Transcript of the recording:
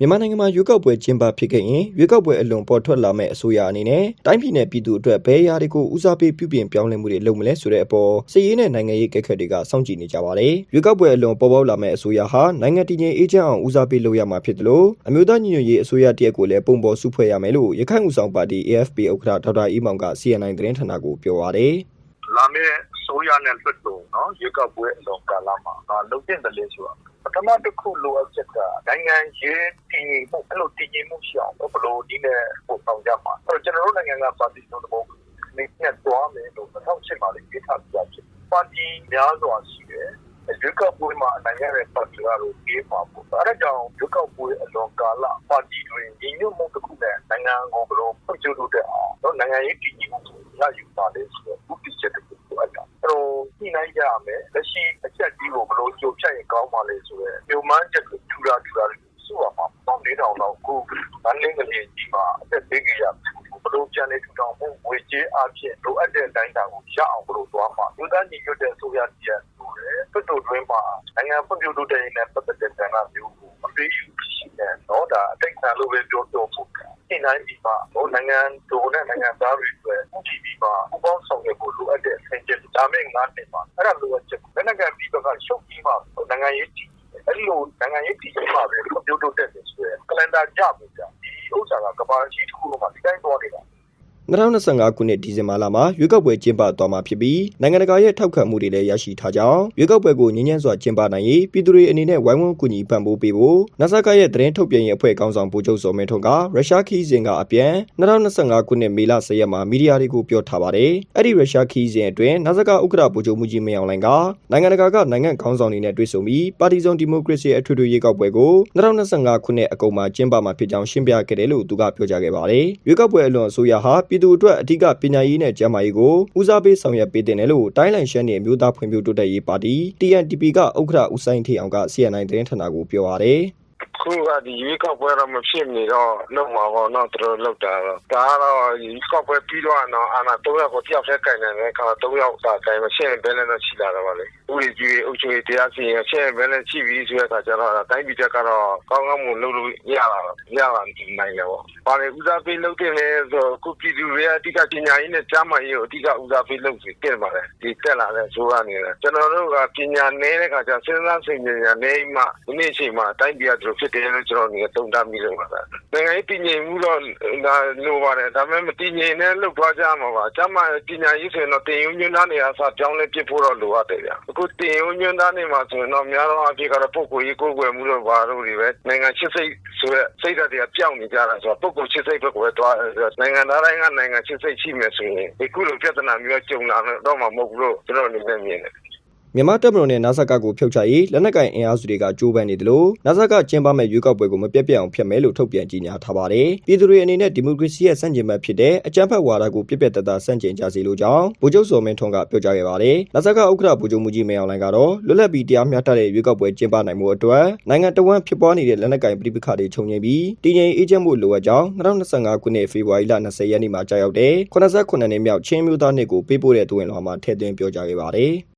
မြန်မာနိုင်ငံမှာရွေးကောက်ပွဲကျင်းပဖြစ်ခဲ့ရင်ရွေးကောက်ပွဲအလွန်ပေါ်ထွက်လာမဲ့အစိုးရအနေနဲ့တိုင်းပြည်နယ်ပြည်သူအတွက်ဘယ်အရာတွေကိုဦးစားပေးပြုပြင်ပြောင်းလဲမှုတွေလုပ်မလဲဆိုတဲ့အပေါ်စစ်ရေးနဲ့နိုင်ငံရေးကက်ခက်တွေကစောင့်ကြည့်နေကြပါတယ်။ရွေးကောက်ပွဲအလွန်ပေါ်ပေါက်လာမဲ့အစိုးရဟာနိုင်ငံတည်ငြိမ်အေးချမ်းအောင်ဦးစားပေးလုပ်ရမှာဖြစ်တယ်လို့အမျိုးသားညီညွတ်ရေးအစိုးရတရက်ကိုလည်းပုံပေါ်စုဖွဲ့ရမယ်လို့ရခိုင်ဦးဆောင်ပါတီ AFP ဥက္ကဋ္ဌဒေါက်တာအီမောင်က CNN သတင်းဌာနကိုပြောပါတယ်။လာမယ့်ဆိုရနဲ့လွတ်တော်နော်ရွေးကောက်ပွဲအလွန်ကာလမှာဒါလုံတဲ့တယ်လေဆိုတာ ပထမတစ်ခုလိုအပ်ချက်ကနိုင်ငံရေးတည်ငြိမ်မှုအဲ့လိုတည်ငြိမ်မှုရှိအောင်ဘယ်လိုဒီနဲ့ပုံဆောင်ကြမှာအဲ့တော့ကျွန်တော်တို့နိုင်ငံကပါတီတော်တော်နေနဲ့တွားမယ်လို့2008မှာလေးပြထားပြချင်ပါတီများစွာရှိတယ်ရွေးကောက်ပွဲမှာအနိုင်ရတဲ့ပါတီကတော့ပြေးမှာပေါ့အဲဒါကြောင့်ရွေးကောက်ပွဲအလွန်ကာလပါတီတွေညီညွတ်မှုတစ်ခုနဲ့နိုင်ငံကိုဘယ်လိုဖွံ့ဖြိုးလို့တဲ့အောင်တော့နိုင်ငံရေးတည်ငြိမ်မှုကိုရယူပါလေဆိုတော့ဥပဒေချက်တစ်ခုလိုအပ်တာအဲ့ တော့ညှိနှိုင်းကြရမယ် လက်ရှိအချက်ကြီးကို ဘယ်လိုကြိုဖြတ်ရင် ကောင်းပါလဲဆိုတော့မြို့မှန်းချက်ကိုထူတာထူတာစုရမှာ ပေါ့၄တောင်လောက်ကိုဗန်းလင်းကလေးကြီးမှာ အသက်သေးကြရဘလို့ပြန်နေထူထောင်မှုဝေကျေးအဖြစ်လိုအပ်တဲ့အတိုင်းတာကို ရအောင်ဘလို့သွားမှာလူသားညီညွတ်တဲ့ဆိုရတရားဆိုတယ်တွတ်တူတွင်းမှာ နိုင်ငံဖွံ့ဖြိုးတိုးတက်ရေးနဲ့ ပတ်သက်တဲ့ကဏ္ဍမျိုးကို အပေးယူရှိတယ်နော်ဒါအတိတ်ကလိုပဲ ပြောတော့ဖို့ရှင်းတိုင်းဒီမှာဟိုနိုင်ငံတို့နဲ့ နိုင်ငံသားတွေအတွက်ဥတီပြီးမှာဥပေါင်းဆောင်ရွက်ဖို့ လိုအပ်တဲ့အဆင့်ချက်ဒါမဲ့ငါးနှစ်မှာအဲ့ ဒါလိုအပ်ချက်ဘယ်နိုင်ငံပြည်ပကရှုပ်ပြီးမှနိုင်ငံရေးတည်အဲ့လိုနိုင်ငံရေးတည်ပြီးမှပဲကွန်ပျူတာတက်တယ်ဆိုရယ်ကလန်ဒါကြမှုကြဒီဥစ္စာကကဘာကြီးတစ်ခုလုံးမှာဒီတိုင်းသွားနေတာ 2025ခုနှစ်ဒီဇင်ဘာလမှာရွေးကောက်ပွဲကျင်းပသွားမှာဖြစ်ပြီးနိုင်ငံတကာရဲ့ထောက်ခံမှုတွေလည်းရရှိထားကြောင်းရွေးကောက်ပွဲကိုငြင်းညံ့စွာကျင်းပနိုင်ရေးပြည်သူတွေအနေနဲ့ဝိုင်းဝန်းကူညီပံ့ပိုးပေးဖို့နာဆာကရဲ့သတင်းထုတ်ပြန်ရေးအဖွဲ့ခေါင်းဆောင်ဗိုလ်ချုပ်စောမင်းထွန်းကရုရှားခီးစဉ်ကအပြန်2025ခုနှစ်မေလ10ရက်မှာမီဒီယာတွေကိုပြောထားပါတယ်။အဲ့ဒီရုရှားခီးစဉ်အတွင်းနာဆာကဥက္ကဋ္ဌဗိုလ်ချုပ်မှုကြီးမင်းအောင်လှိုင်ကနိုင်ငံတကာကနိုင်ငံခေါင်းဆောင်တွေနဲ့တွေ့ဆုံပြီးပါတီစုံဒီမိုကရေစီအထွေထွေရွေးကောက်ပွဲကို2025ခုနှစ်အကုန်မှာကျင်းပမှာဖြစ်ကြောင်းရှင်းပြခဲ့တယ်လို့သူကပြောကြားခဲ့ပါတယ်။ရွေးကောက်ပွဲအလွန်အဆိုးရဟာပြည်သူအတွက်အထူးပညာရေးနဲ့ကျန်းမာရေးကိုဦးစားပေးဆောင်ရွက်ပေးတင်တယ်လို့တိုင်းလိုင်ရှမ်းနယ်မျိုးသားဖွံ့ဖြိုးတိုးတက်ရေးပါတီ TNTP ကဥက္ကဋ္ဌဦးဆိုင်ထေအောင်က CNN သတင်းဌာနကိုပြောပါရယ်ခုကဒီရွေးကောက်ပွဲတော့မဖြစ်နေတော့လုံးမှာပေါ့နော်သူတို့လောက်တာတော့ဒါကတော့ရွေးကောက်ပွဲပြီးတော့တော့အာနာ၃ယောက်ကိုတယောက်တည်းကင်တယ်ခါ၃ယောက်ကကင်မရှင်းဘယ်နဲ့တော့ရှိလာတော့ပါလေ ဥပဒေကြီးအုပ်ချုပ်ရေးတရားစီရင်ရှင်းဘယ်နဲ့ရှိပြီးဆိုတဲ့အခါကျတော့တိုင်းပြည်တက်ကတော့ကောင်းကောင်းမွန်လုပ်လို့ရလာတော့ရလာနိုင်တယ်ပေါ့။ဘာလဲဦးစားပေးလုပ်တဲ့လဲဆိုခုပြည်သူတွေအတိကပညာရေးနဲ့ကြားမှရေးကိုအတိကဦးစားပေးလုပ်ပြီးပြင်ပါတယ်ဒီတက်လာတဲ့ဆိုရနေတယ်ကျွန်တော်တို့ကပညာနည်းတဲ့အခါကျစဉ်းစားစိတ်ဉာဏ်နည်းမှဒီနေ့ချိန်မှာတိုင်းပြည်ကတို့ဖြစ်တယ်လို့ကျွန်တော်နေတုံ့တက်မိလို့ပါလား။နိုင်ငံရေးတည်ငြိမ်မှုတော့ဒါလိုပါတယ်ဒါပေမဲ့မတည်ငြိမ်တဲ့လုပ်သွားကြမှာပါ။ကျမပညာရေးဆိုရင်တော့တင်ယူညွှန်းသားနေရာစပြောင်းလဲပြဖို့တော့လိုအပ်တယ်ဗျ။အခုတင်ယူညွှန်းသားနေမှာဆိုရင်တော့များသောအားဖြင့်ကတော့ပုဂ္ဂိုလ်ရေးကိုယ်ွယ်မှုတော့ဘာလို့တွေပဲနိုင်ငံချစ်စိတ်ဆိုရက်စိတ်ဓာတ်တွေကပြောင်းနေကြတာဆိုတော့ပုဂ္ဂိုလ်ချစ်စိတ်ဘက်ကိုပဲတွားနိုင်ငံသားတိုင်းကနိုင်ငံချစ်စိတ်ရှိမယ်ဆိုရင်ဒီခုလိုပြဿနာမျိုးကြုံလာတော့မှမဟုတ်ဘူးလို့ကျွန်တော်အနေနဲ့မြင်တယ် မြန်မာတပ်မတော်နဲ့နာဆာကကိုဖျောက်ချရေးလက်နက်ကင်အင်အားစုတွေကကြိုးပမ်းနေတယ်လို့နာဆာကကျင်းပမဲ့ရွေးကောက်ပွဲကိုမပြတ်ပြတ်အောင်ဖျက်မယ်လို့ထုတ်ပြန်ကြေညာထားပါတယ်။ပြည်သူတွေအနေနဲ့ဒီမိုကရေစီရဲ့စန့်ကျင်ဘက်ဖြစ်တဲ့အကြမ်းဖက်ဝါဒကိုပြတ်ပြတ်တသားစန့်ကျင်ကြစေလိုကြောင်းဗိုလ်ချုပ်စောမင်းထွန်းကပြောကြားခဲ့ပါတယ်။နာဆာကဥက္ကဋ္ဌဗိုလ်ချုပ်မှုကြီးမင်းအောင်လှိုင်ကတော့လွတ်လပ်ပြီးတရားမျှတတဲ့ရွေးကောက်ပွဲကျင်းပနိုင်မှုအတွက်နိုင်ငံတော်ဝန်ဖြစ်ပွားနေတဲ့လက်နက်ကင်ပြည်ပခါတွေခြုံငိမ့်ပြီးတည်ငြိမ်အေးချမ်းမှုလိုအပ်ကြောင်း2025ခုနှစ်ဖေဖော်ဝါရီလ20ရက်နေ့မှာကြာရောက်တဲ့89နှစ်မြောက်ချင်းမျိုးသားနှစ်ကိုပေးပို့တဲ့တွင်လွှာမှာထည့်သွင်းပြောကြားခဲ့ပါတယ်။